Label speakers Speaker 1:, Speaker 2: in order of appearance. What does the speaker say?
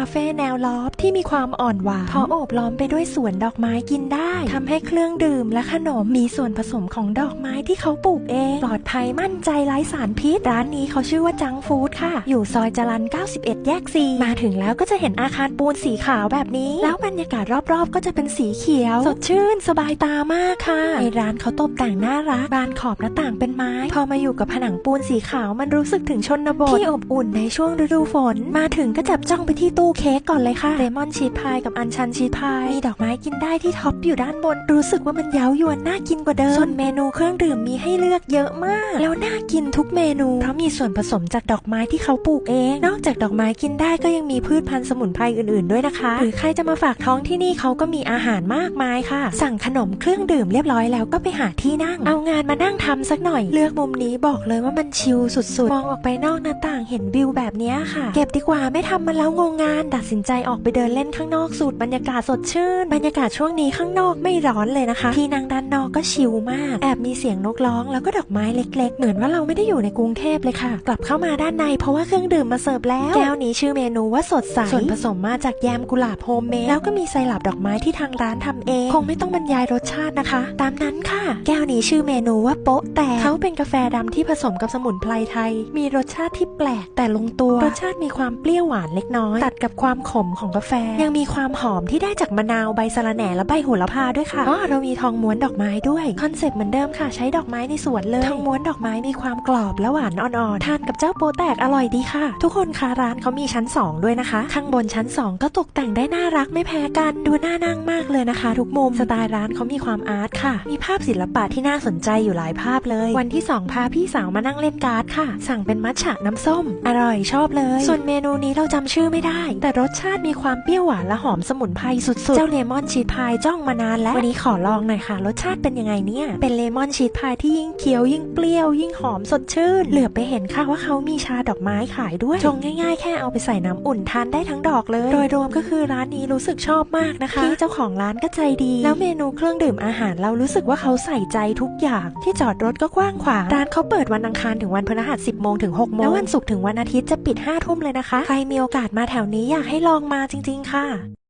Speaker 1: าเฟ่แนวลอฟที่มีความอ่อนหวานเพราะโอบล้อมไปด้วยสวนดอกไม้กินได้ทำให้เครื่องดื่มและขนมมีส่วนผสมของดอกไม้ที่เขาปลูกเอง ปลอดภัยมั่นใจไร้สารพิษ ร้านนี้เขาชื่อว่าจังฟู้ดค่ะ อยู่ซอยจรัน 91 แยก 4 มาถึงแล้วก็จะเห็นอาคารปูนสีขาวแบบนี้ แล้วบรรยากาศรอบๆ ก็จะเป็นสีเขียว สดชื่น สบายตามากค่ะในร้านเขาตกแต่งน่ารักบานขอบหน้าต่างเป็นไม้ พอมาอยู่กับผนังปูนสีขาวมันรู้สึกถึงชนบทที่อบอุ่นในช่วงฤดูฝน มาถึงก็จับจ้องไปที่ตู้เค้กก่อนเลยค่ะเลมอนชีสพายกับอัญชันชีสพายมีดอกไม้กินได้ที่ท็อปอยู่ด้านบน รู้สึกว่ามันเย้ายวนน่ากินกว่าเดิมส่วนเมนูเครื่องดื่มมีให้เลือกเยอะมาก แล้วน่ากินทุกเมนูเพราะมีส่วนผสมจากดอกไม้ที่เขาปลูกเอง นอกจากดอกไม้กินได้ก็ยังมีพืชพันธุ์สมุนไพรอื่นๆด้วยนะคะ หรือใครจะมาฝากท้องที่นี่เขาก็มีอาหารมากมายค่ะ สั่งขนมเครื่องดื่มเรียบร้อยแล้วก็ไปหาที่นั่ง เอางานมานั่งทำสักหน่อย เลือกมุมนี้บอกเลยว่ามันชิลสุดๆ มองออกไปนอกหน้าต่างเห็นวิวแบบนี้ค่ะ เก็บดีกว่าไม่ทำมันแล้วงงงานตัดสินใจออกไปเดินเล่นข้างนอกสูดบรรยากาศสดชื่น บรรยากาศช่วงนี้ข้างนอกไม่ร้อนเลยนะคะ ที่นั่งด้านนอกก็ชิลมาก แอบมีเสียงนกร้องแล้วก็ดอกไม้เล็ก ๆ เหมือนว่าเราไม่ได้อยู่ในกรุงเทพเลยค่ะ กลับเข้ามาด้านในเพราะว่าเครื่องดื่มมาเสิร์ฟแล้ว แก้วนี้ชื่อเมนูว่าสดใส ส่วนผสมมาจากแยมกุหลาบโฮมเมดแล้วก็มีไซรัปดอกไม้ที่ทางร้านทำเอง คงไม่ต้องบรรยายรสชาตินะคะ ตามนั้นค่ะ แก้วนี้ชื่อเมนูว่าโป๊ะแต่เขาเป็นกาแฟดำที่ผสมกับสมุนไพรไทย มีรสชาติที่แปลกแต่ลงตัว รสชาติมีความเปรี้ยวหวานเล็กน้อยตัดกับความขมของกาแฟ ยังมีความหอมที่ได้จากมะนาวใบสะระแหน่และใบโหระพาด้วยค่ะอ๋อเรามีทองม้วนดอกไม้ด้วยคอนเซปต์เหมือนเดิมค่ะใช้ดอกไม้ในสวนเลยทองม้วนดอกไม้มีความกรอบและหวานอ่อนๆทานกับเจ้าโปแตกอร่อยดีค่ะ ทุกคนคะร้านเขามีชั้น 2 ด้วยนะคะ ข้างบนชั้น 2 ก็ตกแต่งได้น่ารักไม่แพ้กันดูน่านั่งมากเลยนะคะ ทุกมุมสไตล์ร้านเขามีความอาร์ตค่ะ มีภาพศิลปะที่น่าสนใจอยู่หลายภาพเลย วันที่ 2 พาพี่สาวมานั่งเล่นการ์ดค่ะ สั่งเป็นมัทฉะน้ำส้ม อร่อยชอบเลย ส่วนเมนูนี้เราจำชื่อไม่ได้แต่รสชาติมีความเปรี้ยวหวานและหอมสมุนไพรสุดๆ เจ้าเลมอนชีสพายจ้องมานานแล้ว วันนี้ขอลองหน่อยค่ะ รสชาติเป็นยังไงเนี่ย เป็นเลมอนชีสพายที่ยิ่งเคี้ยวยิ่งเปรี้ยวยิ่งหอมสดชื่น เหลือไปเห็นค่ะว่าเขามีชาดอกไม้ขายด้วยชงง่ายๆ แค่เอาไปใส่น้ำอุ่นทานได้ทั้งดอกเลย โดยรวมก็คือร้านนี้รู้สึกชอบมากนะคะพี่เจ้าของร้านก็ใจดี แล้วเมนูเครื่องดื่มอาหารเรารู้สึกว่าเขาใส่ใจทุกอย่าง ที่จอดรถก็กว้างขวางร้านเขาเปิดวันอังคารถึงวันพฤหัส10โมงถึง6โมงแล้ววันศุกร์ถึงวันอาทิตย์จะปิด5ทุ่มเลยนะคะใครมีโอกาสมาแถวนี้อยากให้ลองมาจริง ๆ ค่ะ